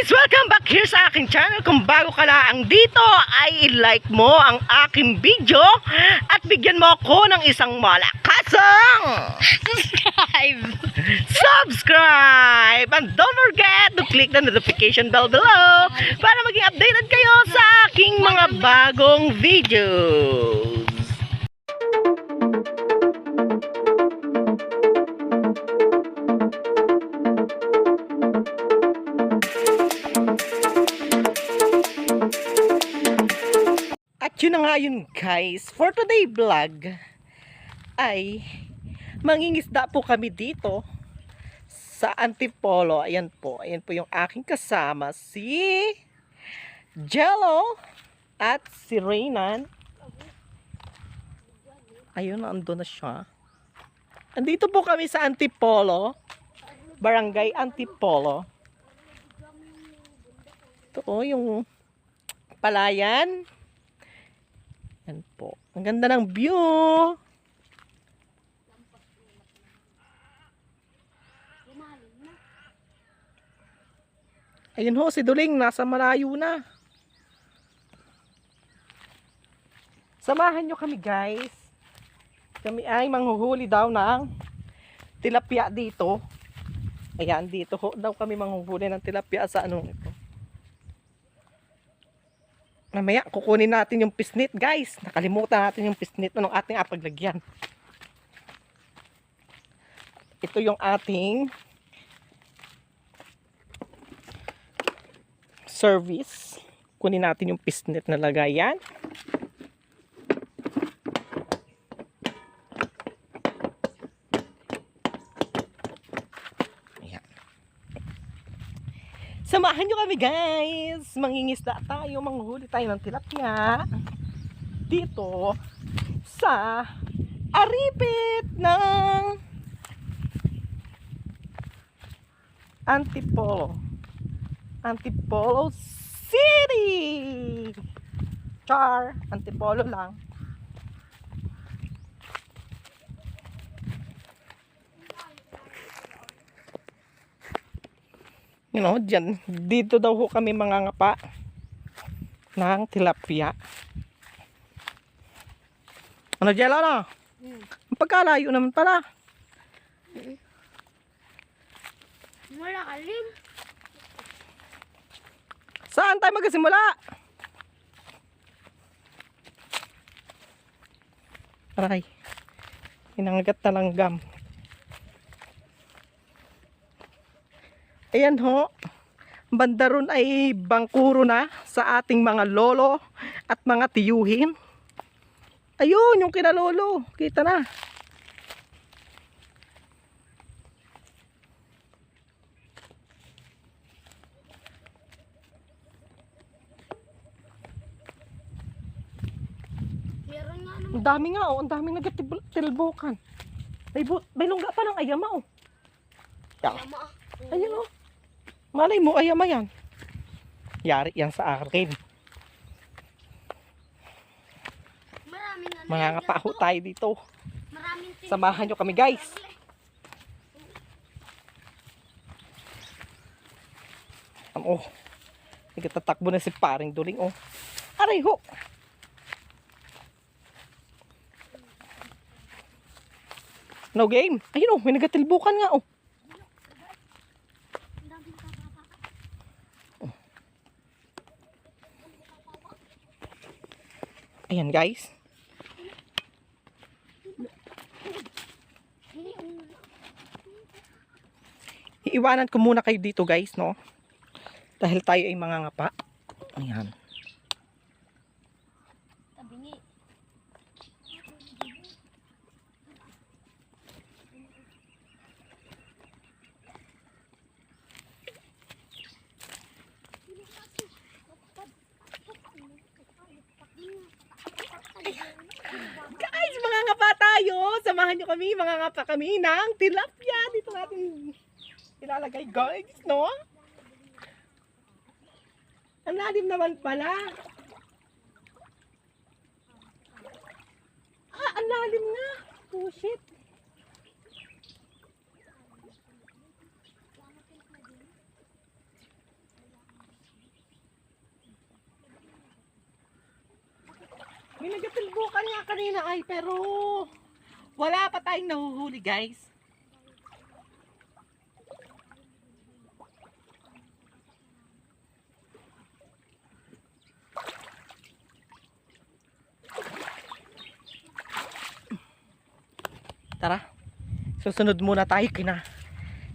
guys! Welcome back here sa aking channel. Kung bago ka lang dito, ay i-like mo ang aking video at bigyan mo ako ng isang malakasang Subscribe! subscribe! And don't forget to click the notification bell below para maging updated kayo sa aking mga bagong videos. Yun na nga yun guys, for today vlog ay mangingisda po kami dito sa Antipolo. Ayan po, ayan po yung aking kasama si Jello at si Reynan. Ayun, ando na siya. Andito po kami sa Antipolo, Barangay Antipolo. Ito oh, yung palayan. Yan po. Ang ganda ng view. Ayun ho, si Duling, nasa malayo na. Samahan nyo kami guys. Kami ay manghuhuli daw ng tilapia dito. Ayan, dito ho daw kami manghuhuli ng tilapia sa anong ito. Mamaya, kukunin natin yung pisnit, guys. Nakalimutan natin yung pisnit ng ating apaglagyan. Ito yung ating service. Kunin natin yung pisnit na lagayan. Samahan nyo kami guys. Mangingisda tayo, manghuli tayo ng tilapia. Dito sa aripit ng Antipolo. Antipolo City! Char! Antipolo lang. You know, dyan, dito daw ho kami mga ngapa ng tilapia. Ano, Jello, ano? Ang pagkalayo naman pala. Wala ka rin. Saan tayo magsimula? Aray. Inangagat na lang gam. Ayan ho. Banda ron ay bangkuro na sa ating mga lolo at mga tiyuhin. Ayun, yung kinalolo. Kita na. Ang dami nga oh, ang daming nagatilbukan. May, bu- may lungga pa ng ayama oh. Yeah. Tama ah. Ayun oh. Malay mo, ayama yan. Yari yan sa akin. Ngapaho dito. tayo dito. Samahan nyo kami guys. Ano oh. Nagtatakbo na si paring duling oh. Aray ho. No game. Ayun oh, may nagatilbukan nga oh. Ang daming kababa. Ayan guys. Iiwanan ko muna kayo dito guys, no? Dahil tayo ay mga ngapa. Ayan. samahan nyo kami, mga ngapa kami ng tilapia. Dito natin ilalagay guys, no? Ang lalim naman pala. Ah, ang lalim na. Oh, shit. May nagapilbukan nga kanina ay pero wala pa tayong nahuhuli guys. Tara. Susunod muna tayo kina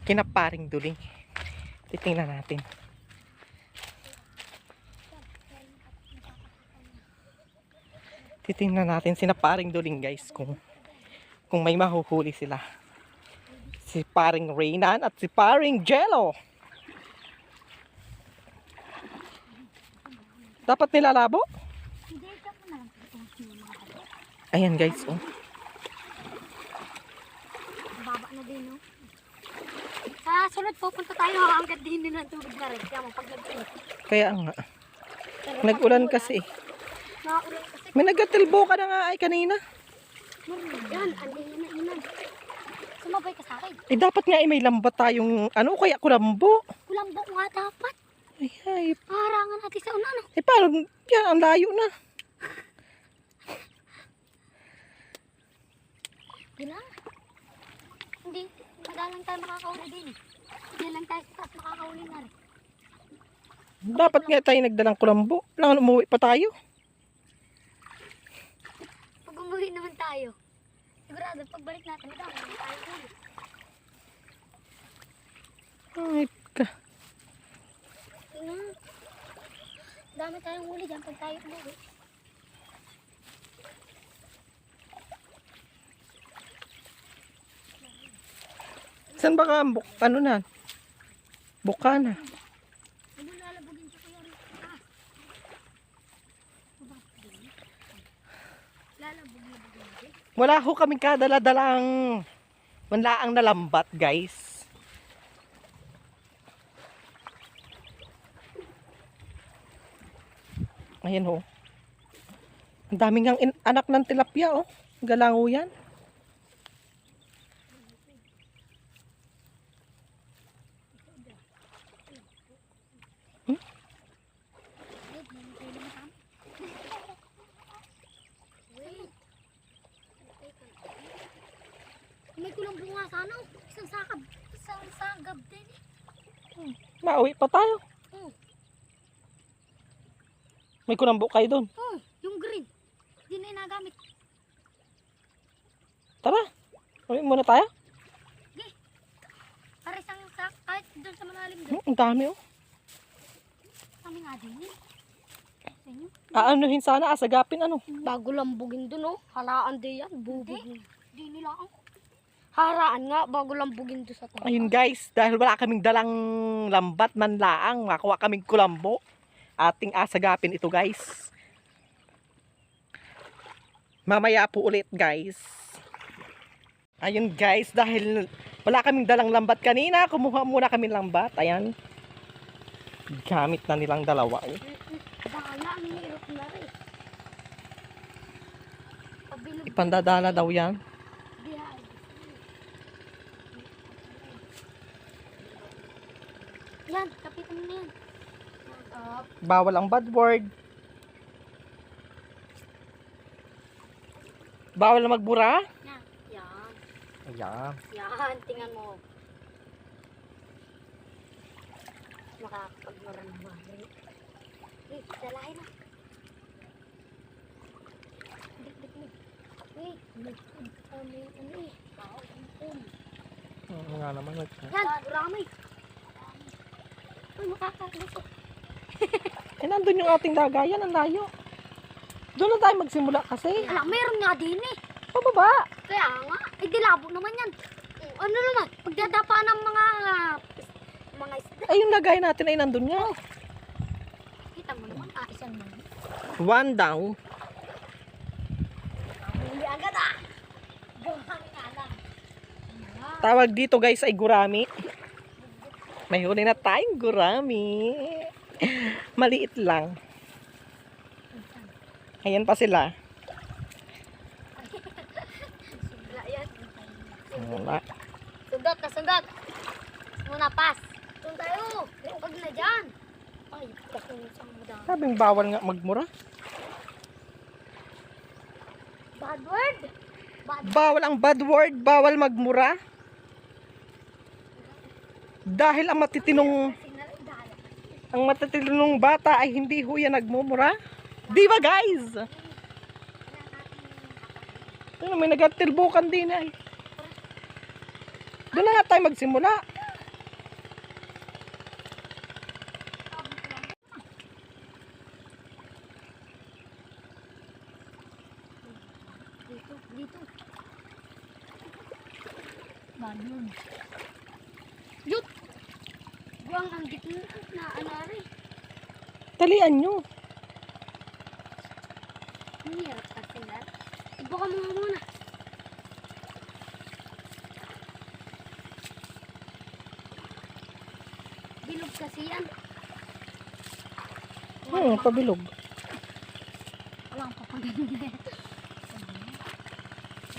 kina paring duling. Titingnan natin. Titingnan natin sina paring duling guys kung kung may mahuhuli sila. Si paring Reynan at si paring Jello. Dapat nilalabo? Ayan guys, oh. Baba na din, no? Sa sunod, pupunta tayo hanggat din nila ang tubig na rin. Kaya mo, pag nag-ulan. Kaya nga. Nag-ulan kasi. Nakaulan kasi. May nagatilbo ka na nga ay kanina. Yan, andin na inan. Sumabay ka sa akin. Eh dapat nga ay may lambat tayong ano kaya kulambo. Kulambo nga dapat. Ay, ay. Harangan natin sa una, no? Eh paano? Yan, ang layo na. Di lang. Hindi, madalang tayo makakauli din. eh. Hindi lang tayo sa makakauli na rin. Dapat nga tayo nagdalang kulambo. Lang umuwi pa tayo. Pag umuwi naman tayo, sigurado pagbalik natin, madami naman tayo ulit. Ay, ka. Tingnan. Dami tayong huli dyan pag tayo umuwi. Saan ba ka? Buk, ano na? Buka na. Ano lalabugin sa kuya rin? Ah. Baba. Lalabog-labog natin. Wala ho kaming kadala-dalang manlaang na lambat, guys. Ayan ho. Ang daming ang anak ng tilapia, oh. Galango yan. Wait, may tayo naman Wait. May kulang bunga sana. oh. Isang sakab. Isang sagab din Mauwi pa tayo. Oh, May kunambo kayo doon. oh, yung green. Hindi na inagamit. Tara. Uwi muna tayo. Para isang sak, kahit doon sa malalim doon. Hmm, ang dami, oh. Kami nga din eh. Aanuhin sana, asagapin, ano. Bago lambugin doon oh. Halaan din yan. Bubog. Di nila ang Haraan nga bago lambugin doon sa taas. Ayun guys, dahil wala kaming dalang lambat man laang, makuha kaming kulambo. Ating asagapin ito guys. Mamaya po ulit guys. Ayun guys, dahil wala kaming dalang lambat kanina, kumuha muna kami lambat. Ayan. Gamit na nilang dalawa. eh. Bahala ang hirap na rin. Ipandadala daw yan. diyan. Yan, kapitan mo na yan. Up. Bawal ang bad word. Bawal na magbura. Yan. Yan. Yan, tingnan mo. Makakapagmara ng bahay. Eh, dalahin na. May ano yung ano eh. Oo nga naman. Yan, marami. Uy, makakagusto. Eh, nandun yung ating dagayan, ang layo. Doon na tayo magsimula kasi. Alam, meron nga din eh. Pababa. Kaya nga, eh di labo naman yan. Ano naman, pagdadapa ng mga mga isda. Ay, yung lagay natin ay nandun nga. Kita mo naman, ah, isan mo. One down. Hindi agad ah. Buhang ka lang. Tawag dito guys ay gurami. May huli na tayong gurami. Maliit lang. Ayan pa sila. Wala. Sugat na sugat. Muna pas. Doon tayo. Huwag na dyan. Ay, kasi isang madami. Sabing bawal nga magmura. Bad word. Bad Bawal ang bad word, bawal magmura. Dahil ang matitinong. Ang matitinong bata ay hindi ho yan nagmumura. Di ba guys? Ano, may nagatilbukan din ay. Doon na nga tayo magsimula. Dito, dito. Bad word. Yut! Buwang ang gitna na ano rin. Talian nyo. Mahirap sa signal. Ibo ka mga muna. Bilog kasi yan. Hmm, pabilog. Walang papaganda.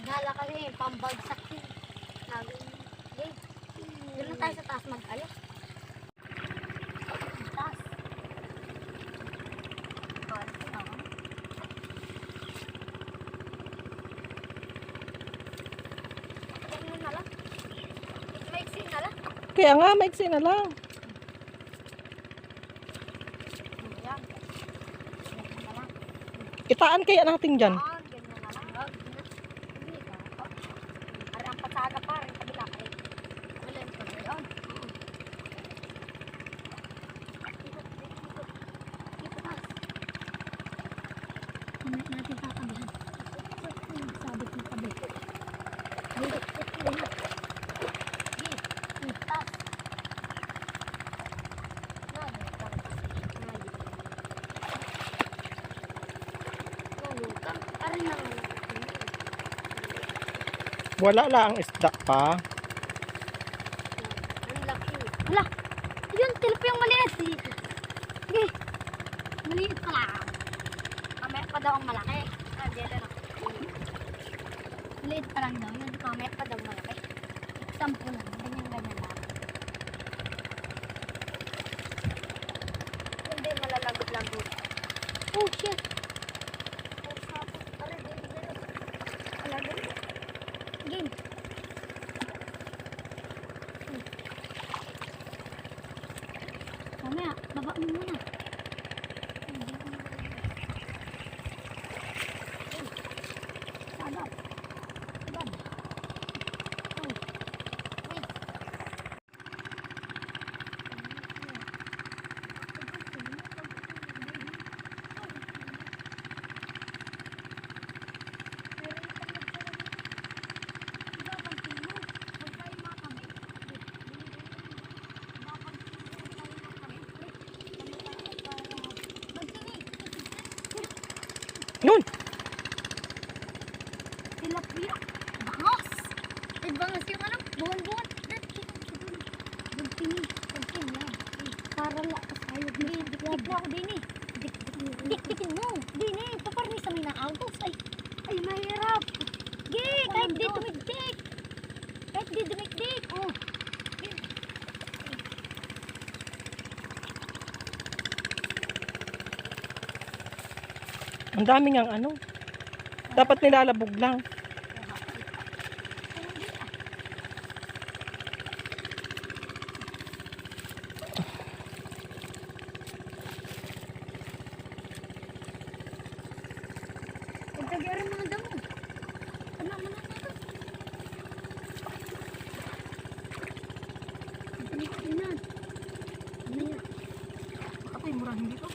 Gala kasi pambagsak yun. Sabi "Yay, Doon na tayo sa taas mag-alis. Taas. Taas, oo. Ganun na lang. Maiksi na lang. Kaya nga, maiksi na lang. Ayan. Ganun na lang. Itaan kaya natin dyan. Ah, ganyan na lang. Wag na. Hindi ka. Oh. Para ang pasaga pa rin kabila kay. Wala yung pag yun. Ikot, ikot, ikot. Ikot taas. Mamaya natin tatabihan. Sabit ng tabi. Dito, dito na. Di, taas. Nalutang. Aray na nga. Wala lang ang isda pa. Ang laki. Wala. Ayun, tilip yung maliit. Sige. Maliit pa lang. Kamaya pa daw ang malaki. Ah, di na. Maliit pa lang daw yun. Kamaya pa daw malaki. Sampu na. Ganyan-ganyan lang. Hindi malalagot-lagot. Oh, shit. Oh, sapo. Aray, di, di, di. Lagot. Game. Mamaya, baba mo muna. Sagap. Sagap. Uy. Uy. Nun! Tilapia. Bangos. Eh, bangos yung ano, buwan-buwan. Bugtini. Bugtini yan. Para la, kasayod mo. Dik-dik na ako din eh. Dik-dikin mo. Din eh. Paparni sa may na-autos. Ay, ay, mahirap. Gi, kahit di dumikdik. Kahit di dumikdik. Oh. Ang dami ngang ano. Dapat nilalabog lang. Nagtagyaran mga damo. Ano, ano, ano, ano. Ano, ano. Ano yan? Baka tayo murahin dito.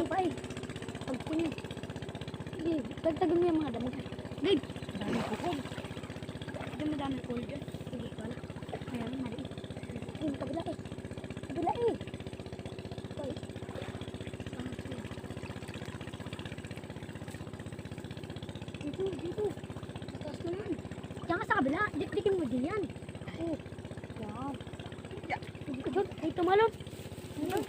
Hindi pa eh. Pagtingin. Hindi, dagdagan mo yung mga damo. Hindi. Dami kukom. Dami dami ko dyan. Hindi, wala. Mayroon, mali. Hindi, kabila eh. Kabila eh. Dito, dito. Taas na yan. Diyan ka sa kabila. Dikdikin mo din yan. Oh. Hindi ka doon. Ay, tumalon. Ano?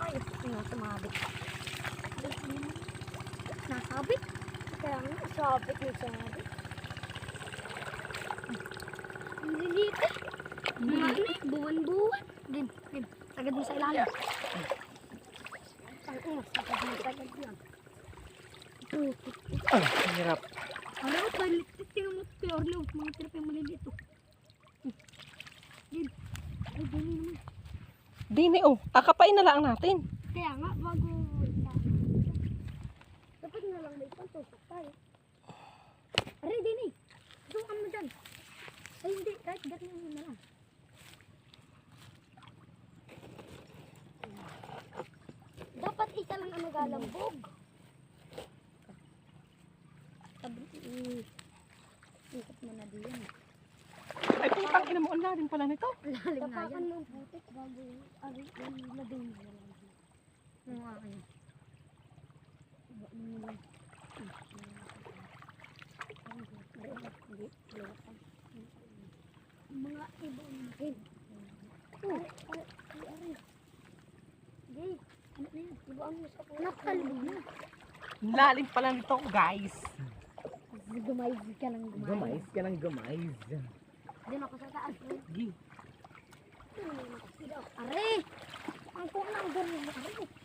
Ay. Ay, nasumabit. Nasabit? Kaya nga, sabit na sabit. Ang lilit eh. Eh, buwan-buwan. Din, din. Sagad mo sa ilalim. Oo, sagad na sagad yan. Ang hirap. Ano ko, palitit tingnan mo ito, Orlo. Mga trip yung maliliit. oh. Yun. Ay, ganyan naman. Dini, oh. Akapain na lang natin. Kaya nga, bago... Dapat na lang may pantusok tayo. Aray, din eh. Sukan mo dyan. Ay, hindi. Kahit ganyan mo na lang. Dapat isa lang ang nagalambog. Sabi, eh, ikot mo na din. Ay, putang ina mo. Ang lalim pala nito. Lalim na yan. mo butik bago ari yung labing mo lang. Yung akin. Mga ibang makin. Oh, ari, ari, ari. Gay, ano na yan? Ibaan mo sa kuya. Nakalbo na. Ang lalim pala nito, guys. Gumayz ka lang gumayz. Gumays ka ng gumays. Diyan ako sa taas. eh. Gi. Are! Ang po na ang ganun na are.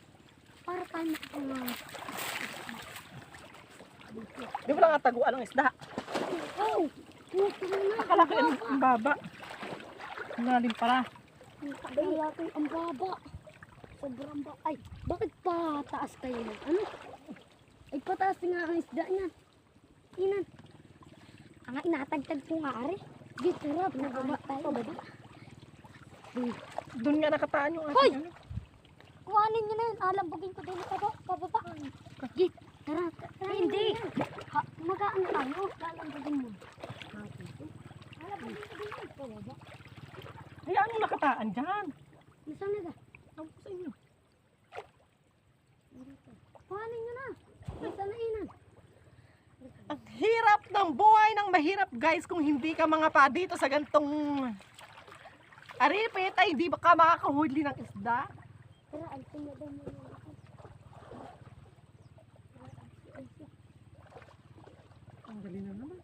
Para tayo makakulang. Di ba lang taguan ng isda? Oh! Na na. Ko ang ang baba. Ang lalim pala. Kaya ko ang baba. Sobrang ba. Ay, bakit pa taas kayo ng ano? Ay, pataas nga ang isda niyan. Inan. Ang inatagtag ko nga are. Dito rap, nababa tayo. Baba. Doon nga nakataan yung Hoy! ating ano. Kuhanin niyo na yun. Alambugin ko din ito. Pababa. Git. Tara. tara hindi. Magaan tayo. Lalambugin mo. Alambugin ko din yun. Pababa. Ay, ano nakataan dyan? Nasaan na ka? Ako sa inyo. Kuhanin niyo na. Nasaan na inan? Ang hirap ng buhay ng mahirap guys kung hindi ka mga pa dito sa gantong aripit ay di ba ka makakahuli ng isda? Tara, alpin na daw muna ako. Ang galing na naman.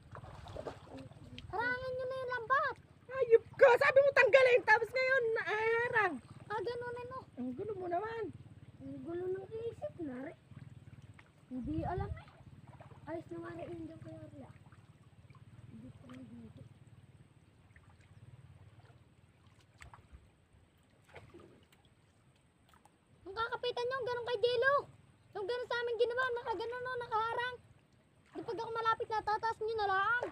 Harangan niyo na yung lambat. Ayup ko, sabi mo tanggalin tapos ngayon naarang. Ah, ganunin mo. Ang gulo mo naman. Ang gulo ng isip na rin. Hindi alam eh. Ayos na nga rin yung dyan kay Orla. Hindi ko na dito. Ang ganun kay Jello. Yung ganun sa amin ginawa, naka ganun no, nakaharang. Di pag ako malapit na tatas nyo na laang.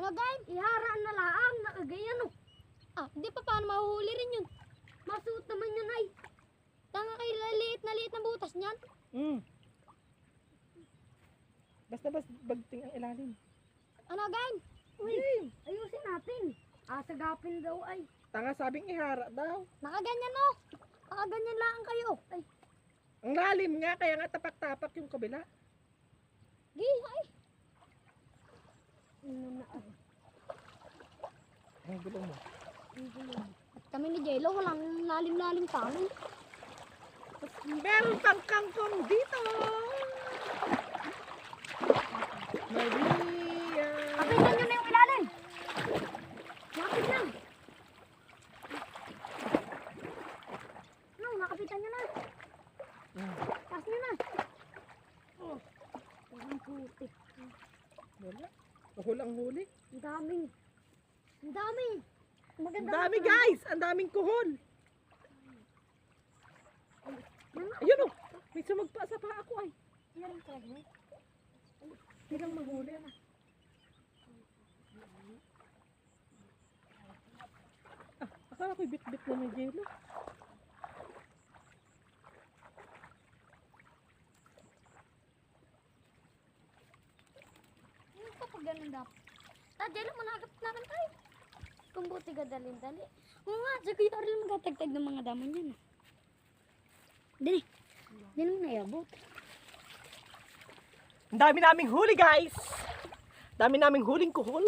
Ano guys? Iharaan na laang, nakagayan no. Ah, di pa paano mahuhuli rin yun. Masuot naman yun ay. Tanga kay liit na liit na butas niyan. Mm. Basta basta bagting ang ilalim. Ano gang? Uy, ayusin natin. Asagapin daw ay. Tanga sabing ihara daw. Nakaganyan no. Nakaganyan lang kayo. Ay, Ang lalim nga kaya nga tapak-tapak yung kabila. gi ay. Ano na ay. Ang gulo mo. At kami ni Jello, walang lalim-lalim kami. Meron pang kangkong dito. Maria. Kapitan nyo na yung ilalim. Lapit lang. No, nakapitan nyo na. Mm. Taas nyo na. Oh, ang puti. Wala. Walang huli. Ang daming. Ang dami. Ang dami guys. Ang daming kuhol. Ayun oh. May sumagpa sa paa ko ay. Meron talaga. Bilang mahuli. Ah, akala ko'y bit-bit na may yelo. Ano pa pag ganun dapat? Tadjalo, managap naman tayo. Kung buti ka dalin-dali. Oo nga, sa kuya Aril magatagtag ng mga damo niyan. Dali. Dali mo na iabot. Ang dami naming huli guys. Dami naming huling kuhol.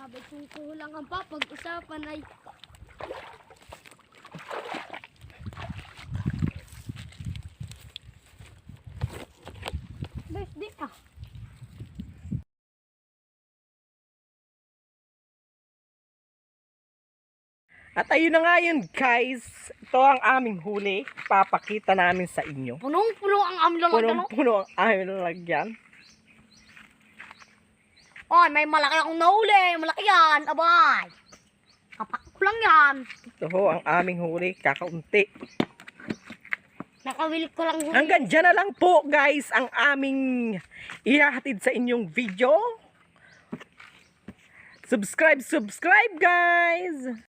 Habang kung kulang ang pa, pag-usapan ay... Birthday ka. At ayun na nga yun guys. Ito ang aming huli. Papakita namin sa inyo. Punong-puno ang aming lalagyan. no? Punong-puno ang aming lalagyan. Ay, may malaki akong nahuli. Malaki yan. Abay. Kapak ko lang yan. Ito ho ang aming huli. Kakaunti. Nakawili ko lang huli. Hanggang dyan na lang po guys ang aming ihahatid sa inyong video. Subscribe, subscribe guys!